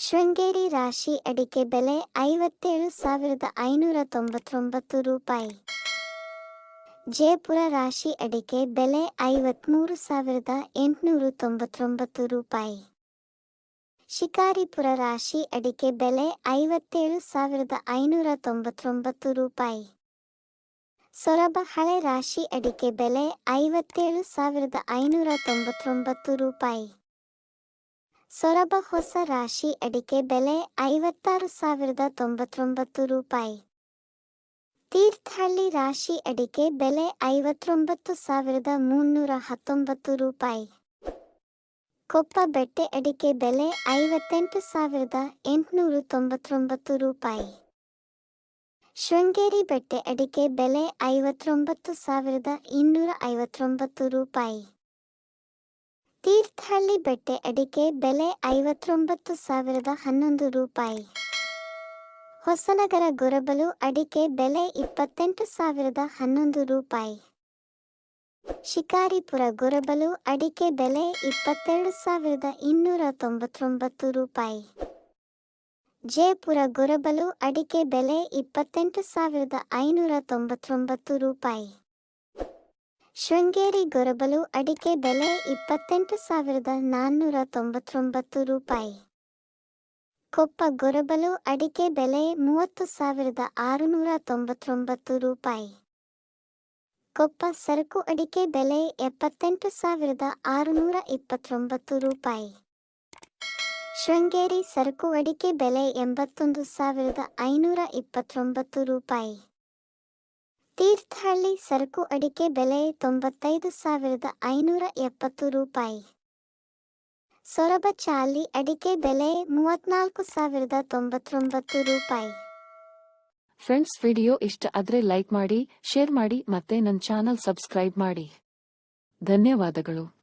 ಶೃಂಗೇರಿ ರಾಶಿ ಅಡಿಕೆ ಬೆಲೆ ಐವತ್ತೇಳು ಸಾವಿರದ ಐನೂರ ತೊಂಬತ್ತೊಂಬತ್ತು ರೂಪಾಯಿ. ಜಯಪುರ ರಾಶಿ ಅಡಿಕೆ ಬೆಲೆ ಐವತ್ಮೂರು ಸಾವಿರದ ಎಂಟುನೂರ ತೊಂಬತ್ತೊಂಬತ್ತು ರೂಪಾಯಿ. ಶಿಕಾರಿಪುರ ರಾಶಿ ಅಡಿಕೆ ಬೆಲೆ ಐವತ್ತೇಳು ಸಾವಿರದ ಐನೂರ ತೊಂಬತ್ತೊಂಬತ್ತು ರೂಪಾಯಿ. ಸೊರಬ ಹಳೆ ರಾಶಿ ಅಡಿಕೆ ಬೆಲೆ ಐವತ್ತೇಳು ಸಾವಿರದ ಐನೂರ ತೊಂಬತ್ತೊಂಬತ್ತು ರೂಪಾಯಿ. ಸೊರಬ ಹೊಸ ರಾಶಿ ಅಡಿಕೆ ಬೆಲೆ ಐವತ್ತಾರು ಸಾವಿರದ ತೊಂಬತ್ತೊಂಬತ್ತು ರೂಪಾಯಿ. ತೀರ್ಥಹಳ್ಳಿ ರಾಶಿ ಅಡಿಕೆ ಬೆಲೆ ಐವತ್ತೊಂಬತ್ತು ಸಾವಿರದ ಮುನ್ನೂರ ಹತ್ತೊಂಬತ್ತು ರೂಪಾಯಿ. ಕೊಪ್ಪ ಬೆಟ್ಟೆ ಅಡಿಕೆ ಬೆಲೆ ಐವತ್ತೆಂಟು ಸಾವಿರದ ಎಂಟುನೂರ ತೊಂಬತ್ತೊಂಬತ್ತು ರೂಪಾಯಿ. ಶೃಂಗೇರಿ ಬೆಟ್ಟೆ ಅಡಿಕೆ ಬೆಲೆ ಐವತ್ತೊಂಬತ್ತು ಸಾವಿರದ ಇನ್ನೂರ ಐವತ್ತೊಂಬತ್ತು ರೂಪಾಯಿ. ತೀರ್ಥಹಳ್ಳಿ ಬೆಟ್ಟೆ ಅಡಿಕೆ ಬೆಲೆ ಐವತ್ತೊಂಬತ್ತು ಸಾವಿರದ ಹನ್ನೊಂದು ರೂಪಾಯಿ. ಹೊಸನಗರ ಗೊರಬಲು ಅಡಿಕೆ ಬೆಲೆ ಇಪ್ಪತ್ತೆಂಟು ಸಾವಿರದ ಹನ್ನೊಂದು ರೂಪಾಯಿ. ಶಿಕಾರಿಪುರ ಗೊರಬಲು ಅಡಿಕೆ ಬೆಲೆ ಇಪ್ಪತ್ತೆರಡು ಸಾವಿರದ ಇನ್ನೂರ ತೊಂಬತ್ತೊಂಬತ್ತು ರೂಪಾಯಿ. ಜಯಪುರ ಗೊರಬಲು ಅಡಿಕೆ ಬೆಲೆ ಇಪ್ಪತ್ತೆಂಟು ಸಾವಿರದ ಐನೂರ ತೊಂಬತ್ತೊಂಬತ್ತು ರೂಪಾಯಿ. ಶೃಂಗೇರಿ ಗೊರಬಲು ಅಡಿಕೆ ಬೆಲೆ ಇಪ್ಪತ್ತೆಂಟು ಸಾವಿರದ ನಾನ್ನೂರ ತೊಂಬತ್ತೊಂಬತ್ತು ರೂಪಾಯಿ. ಕೊಪ್ಪ ಗೊರಬಲು ಅಡಿಕೆ ಬೆಲೆ ಮೂವತ್ತು ಸಾವಿರದ ಆರುನೂರ ತೊಂಬತ್ತೊಂಬತ್ತು ರೂಪಾಯಿ. ಕೊಪ್ಪ ಸರಕು ಅಡಿಕೆ ಬೆಲೆ ಎಪ್ಪತ್ತೆಂಟು ಸಾವಿರದ ಆರುನೂರ ಇಪ್ಪತ್ತೊಂಬತ್ತು ರೂಪಾಯಿ. ಶೃಂಗೇರಿ ಸರಕು ಅಡಿಕೆ ಬೆಲೆ ಎಂಬತ್ತೊಂದು ಸಾವಿರದ ಐನೂರ ಇಪ್ಪತ್ತೊಂಬತ್ತು ರೂಪಾಯಿ. ತೀರ್ಥಹಳ್ಳಿ ಸರಕು ಅಡಿಕೆ ಬೆಲೆ ತೊಂಬತ್ತೈದು ಸಾವಿರದ ಐನೂರ ಎಪ್ಪತ್ತು ರೂಪಾಯಿ. ಸೊರಬ ಚಾಲಿ ಅಡಿಕೆ ಬೆಲೆ ಮೂವತ್ನಾಲ್ಕು ಸಾವಿರದ ತೊಂಬತ್ತೊಂಬತ್ತು ರೂಪಾಯಿ. ಫ್ರೆಂಡ್ಸ್ ವಿಡಿಯೋ ಇಷ್ಟ ಆದ್ರೆ ಲೈಕ್ ಮಾಡಿ ಶೇರ್ ಮಾಡಿ ಮತ್ತೆ ನನ್ನ ಚಾನಲ್ ಸಬ್ಸ್ಕ್ರೈಬ್ ಮಾಡಿ. ಧನ್ಯವಾದಗಳು.